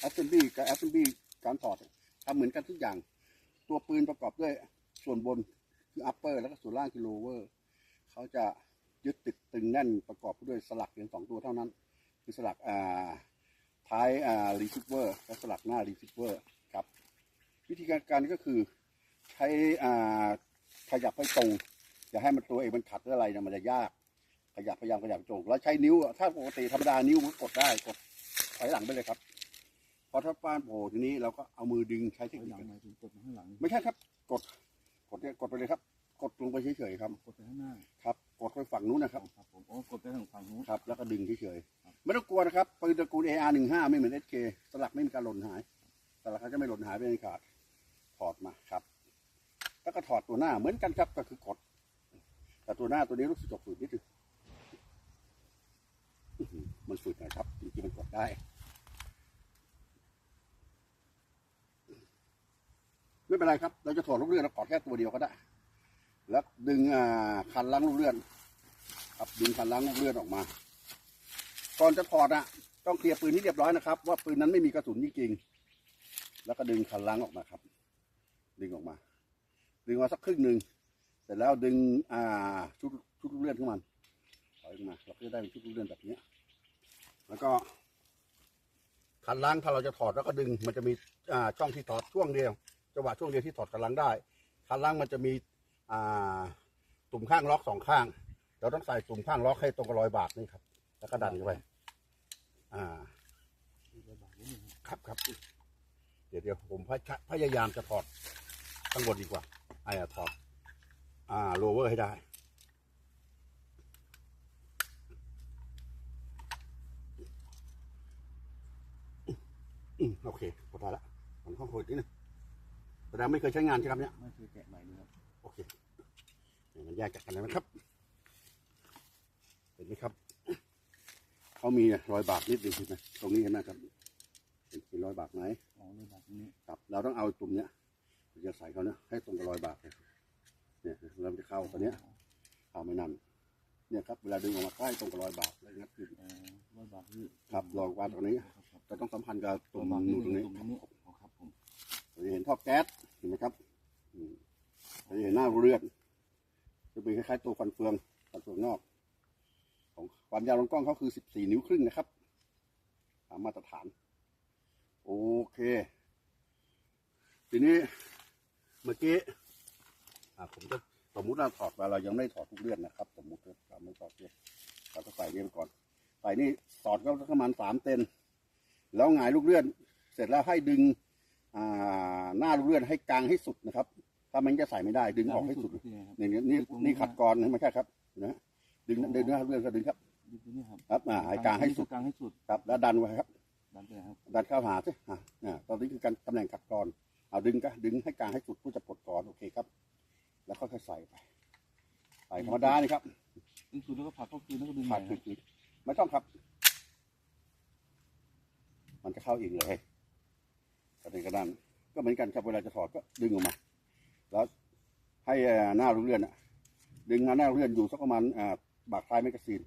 แอสเซมบลีกับแอสเซมบลีการถอดทำเหมือนกันทุกอย่าง ตัวปืนประกอบด้วยส่วนบนคืออัปเปอร์แล้วก็ส่วนล่างคือโลเวอร์เขาจะยึดติดตึงแน่นประกอบด้วยสลักเพียงสองตัวเท่านั้น คือสลักอ่าท้ายอ่ารีซิเวอร์และสลักหน้ารีซิเวอร์ครับ วิธีการการก็คือใช้อ่าขยับให้ตรงอย่าให้มันตัวเองมันขัดหรืออะไรนี่ยมันจะยาก ขยับพยายามขยับตรงแล้วใช้นิ้ว ถ้าปกติธรรมดานิ้วมันกดได้กดถอยหลังไปเลยครับ พอถ้าป้านโผล่ทีนี้เราก็เอามือดึงใช้เทคถอยนิหลัคงหมายถึงกดมาข้างหลังไม่ใช่ครับ กด กดเนี่ยกดไปเลยครับ กดลงไปเฉยๆครับกดไปข้างหน้าครับ กดไปฝั่งนู้นนะครับครับผมโอ้กดไปทางฝั่งนู้นครับ แล้วก็ดึงเฉยครับๆไม่ต้องกลัวนะครับปืนตระกูล AR หนึ่งห้าไม่เหมือน SK สลักไม่มีการหล่นหายสลักเขาจะไม่หล่นหายไปในขาดถอดมาครับ แล้วก็ถอดตัวหน้าเหมือนกันครับก็คือกด แต่ตัวหน้าตัวนี้รู้สึกจะฝืดนิดนึงอื้อหือมันฝืดหนะครับจริงๆมันกดได้ ไม่เป็นไรครับ เราจะถอดลูกเลื่อนเราถอดแค่ตัวเดียวก็ได้ แล้วดึงคันล้างลูกเลื่อน ครับดึงคันล้างลูกเลื่อนออกมา ก่อนจะถอดอะ ต้องเคลียร์ปืนที่เรียบร้อยนะครับ ว่าปืนนั้นไม่มีกระสุนจริงๆแล้วก็ดึงคันล้างออกมาครับ ดึงออกมา ดึงมาสักครึ่งหนึ่งเสร็จแล้วดึงอ่าชุดชุดลูกเลื่อนของมันถอยออกมา เราก็จะได้เป็นชุดลูกเลื่อนแบบเนี้ยแล้วก็คันล้างถ้าเราจะถอดแล้วก็ดึงมันจะมีอ่าช่องที่ถอดช่วงเดียว จังหวะช่วงเดียวที่ถอดคันล้างได้คันล้างมันจะมีอ่าตุ่มข้างล็อกสองข้าง เราต้องใส่ตุ่มข้างล็อกให้ตรงกับรอยบาดนี่ครับ แล้วก็ดันเข้าไปอ่าครับครับ เดี๋ยวเดี๋ยวผมพยพยายามจะถอดข้างบนดีกว่าไอ้อะถอด อ่าโลเวอร์ให้ได้โอเคพอได้ละมันข้องโหดนิดนึง แสดงไม่เคยใช้งานใช่ไหมครับเนี่ยไม่เคยแกะใหม่เลยครับโอเคเดี๋ยวมันแยกจากกันแล้วนะครับเห็นไหมครับเขามีรอยบากนิดเดียวเห็นไหมตรงนี้เห็นไหมครับเห็นเห็นรอยบากไหมอ๋อเลยแบบนี้ครับเราต้องเอาตุ่มเนี้ยเราจะใส่เขาเนี้ยให้ตรงกับรอยบากเลยเนี่ยเราจะเข้าตัวเนี้ยเข้าไม่นานเนี่ยครับเวลาดึงออกมาใกล้ตรงกับรอยบากแล้วงัดขึ้นอ๋อร้อยบาทนี่ครับรอยบากตรงนี้ครับครับจะต้องสัมพันธ์กับตุ่มร้อยบาทหนูตรงนี้ตรงนี้อ๋อครับผมเราจะเห็นท่อแก๊ส เห็นไหมครับอืมเราจะเห็นหน้าเลือดจะเป็นคล้ายๆตัวฟันเฟืองฟันเฟืองนอก ของความยาวลำกล้องเขาคือ14นิ้วครึ่งนะครับ ตามมาตรฐาน โอเค ทีนี้เมื่อกี้ผมจะสมมุติเราถอดมาเรายังไม่ถอดทุกเลือนนะครับ สมมุติว่าเราไม่ถอดเลือนเราก็ใส่นี่ไปก่อนใส่นี่ถอดก็ประมาณสามเซนแล้วหงายลูกเลื่อน เสร็จแล้วให้ดึง อ่า หน้าลูกเลื่อนให้กลางให้สุดนะครับ ถ้ามันจะใส่ไม่ได้ ดึงออกให้สุดที่ไหนครับนี่นี่นี่นี่ขัดกรนะไม่ใช่ครับนะดึงดึงหน้าลูกเลื่อนก็ดึงครับดูตัวนี้ครับครับอ่าให้กลางให้สุดกลางให้สุดครับ แล้วดันไว้ครับ ดันไปครับดันเข้าหาสิอ่าอ่าตอนนี้คือการตำแหน่งขัดกรเอาดึงก็ดึงให้กลางให้สุดเพื่อจะปลดกรโอเคครับ แล้วค่อยๆใส่ไปใส่ธรรมดานี่ครับดึงสุดแล้วก็ผลักเข้าคืนแล้วก็ดึงใหขาม่ดครับคือไม่ต้องครับ มันจะเข้าเองเลยกระเด็นกระดาน ก็เหมือนกันครับเวลาจะถอดก็ดึงออกมา แล้วให้หน้าลูกเลื่อนอะดึงหน้าลูกเลื่อนอยู่สักประมาณอ่าบากท้ายแมกกาซีน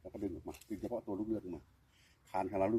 แล้วก็ดึงออกมาดึงเฉพาะตัวลูกเลื่อนออกมาคานคาราลูก